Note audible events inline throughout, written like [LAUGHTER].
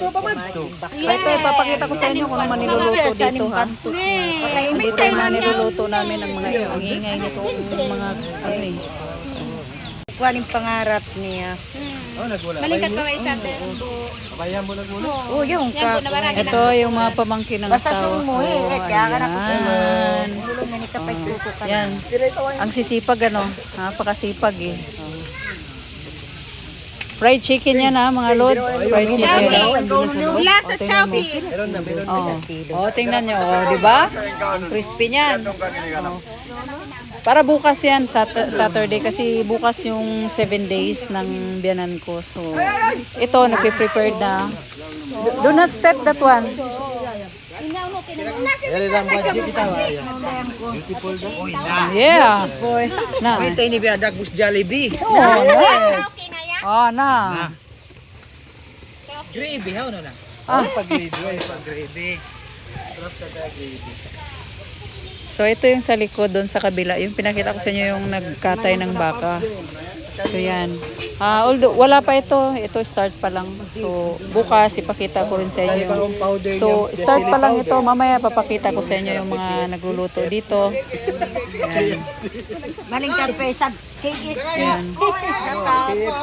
Ito, ipapakita ko sa inyo kung ano man niluluto dito ha. Dito yung mga niluluto namin ang mga ang ingay nito ang mga ano eh. Kuwaning pangarap niya. Balikan pa may isa pero Oh, yung ka. Ito yung mga pamangkin ng Basta asawa ko. sumuhi, eh, kaya ka na ko sa. Yan. Ang sisipag ano, napakasipag eh. Fried chicken yan ha, mga lods. Fried chicken. Mula sa Chowky. Oh. Oh, tingnan nyo. Oh, di ba? Crispy niyan. Oh. Para bukas yan, Sat- Saturday, kasi bukas yung 7 days ng biyanan ko. So, ito, nagpe-prepared na. Do, do not step that one. Yeah. Na. Ito ini biya dagus Jollibee. Oh, na. Okay na. Oh, na. Gravy, how no na? Ah. Pag gravy, pag gravy. Sarap sa gravy. So ito yung sa likod doon sa kabila. Yung pinakita ko sa inyo yung nagkatay ng baka. So yan. Ah, although wala pa ito, ito start pa lang. So bukas ipakita ko rin sa inyo. So start pa lang ito, mamaya papakita ko sa inyo yung mga nagluluto dito. Pa isa. Cake is Yan.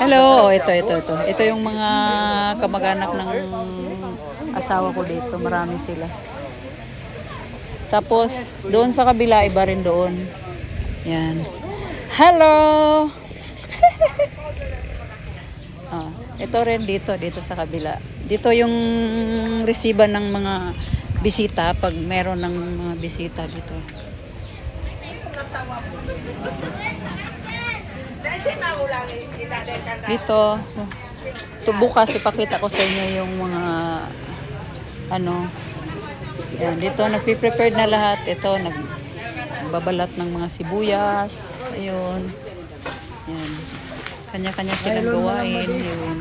Hello, oh, ito ito ito. Ito yung mga kamag-anak ng asawa ko dito. Marami sila. Tapos doon sa kabila iba rin doon. Yan. Hello. [LAUGHS] ah, ito rin dito dito sa kabila. Dito yung resiba ng mga bisita pag meron ng mga bisita dito. Dito, to bukas ipakita ko sa inyo yung mga ano yan, dito nagpe-prepare na lahat. Ito nagbabalat ng mga sibuyas. Ayun. Yan. Kanya-kanya silang gawain. Yun.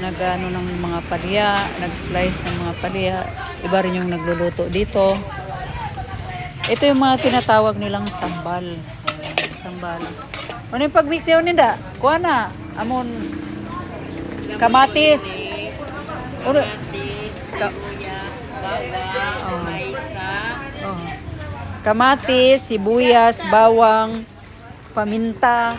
Nagano ng mga palya, nag-slice ng mga palya. Iba rin yung nagluluto dito. Ito yung mga tinatawag nilang sambal. Sambal. Ano yung pag-mix yun ninda? Kuha na. Amon. Kamatis. Ano? Ka- Oh. Oh. Kamatis, sibuyas, bawang, paminta.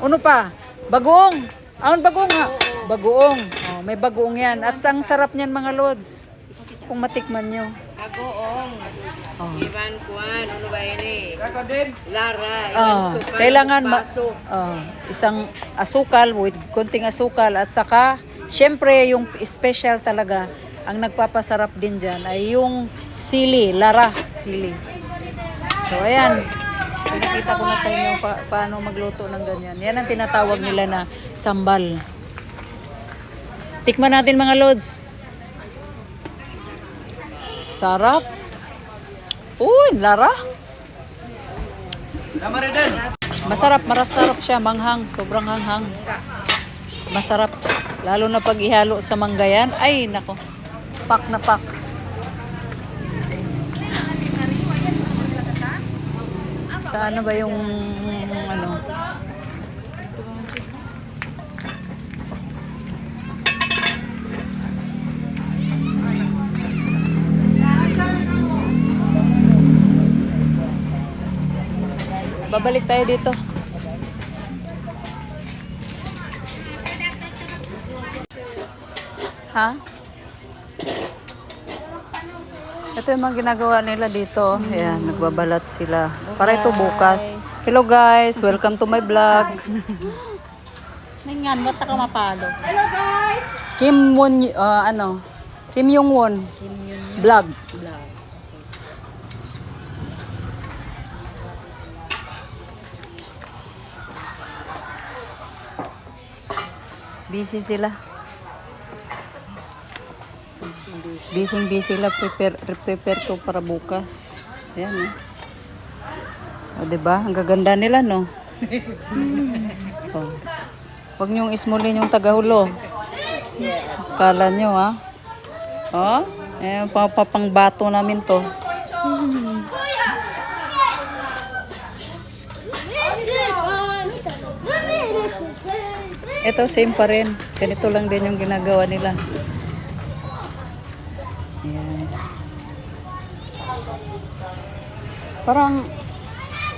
Ano pa? Bagong. Aon bagong ha? Bagoong. Oh, may bagoong yan. At ang sarap niyan mga lods. Kung matikman nyo. Agoong. Oh. Ivan Kwan. Ano ba yun eh? Lara. Oh, kailangan ma- oh, isang asukal with konting asukal at saka syempre yung special talaga ang nagpapasarap din diyan ay yung sili, lara, sili. So ayan. Pinakita ko na sa inyo pa- paano magluto ng ganyan. Yan ang tinatawag nila na sambal. Tikman natin mga lods. Sarap. Uy, lara. Masarap, marasarap siya, manghang, sobrang hanghang. Masarap. Lalo na pag ihalo sa manggayan, ay nako. Pak na pak. Sa ano ba yung ano? Babalik tayo dito. Ha? Ito yung mga ginagawa nila dito. Ayan, nagbabalat sila. Para ito bukas. Hello guys, welcome to my vlog. Nangan, mata ka mapalo. Kim Won, ah, ano? Kim Yung Won. Vlog. Busy sila. Busy busy sila prepare prepare to para bukas. Ayan eh. O, diba? Ang gaganda nila, no? oh. Huwag niyong ismulin yung tagahulo. Kala nyo, ha? Oh? Eh, papapang bato namin to. Ito, same pa rin. Ganito lang din yung ginagawa nila. Ayan. Parang,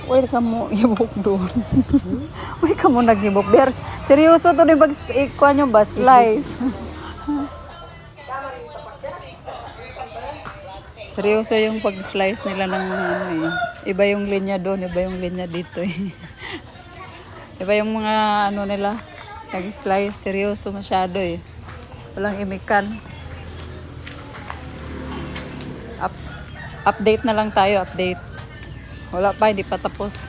wait ka mo ibok doon. [LAUGHS] wait ka mo nag-ibok. Der, seryoso to ni bag ikuha nyo ba? Slice. [LAUGHS] seryoso yung pag-slice nila ng ano eh. Iba yung linya doon, iba yung linya dito eh. [LAUGHS] iba yung mga ano nila. Nag-slice, seryoso masyado eh. Walang imikan. Up, update na lang tayo, update. Wala pa, hindi pa tapos.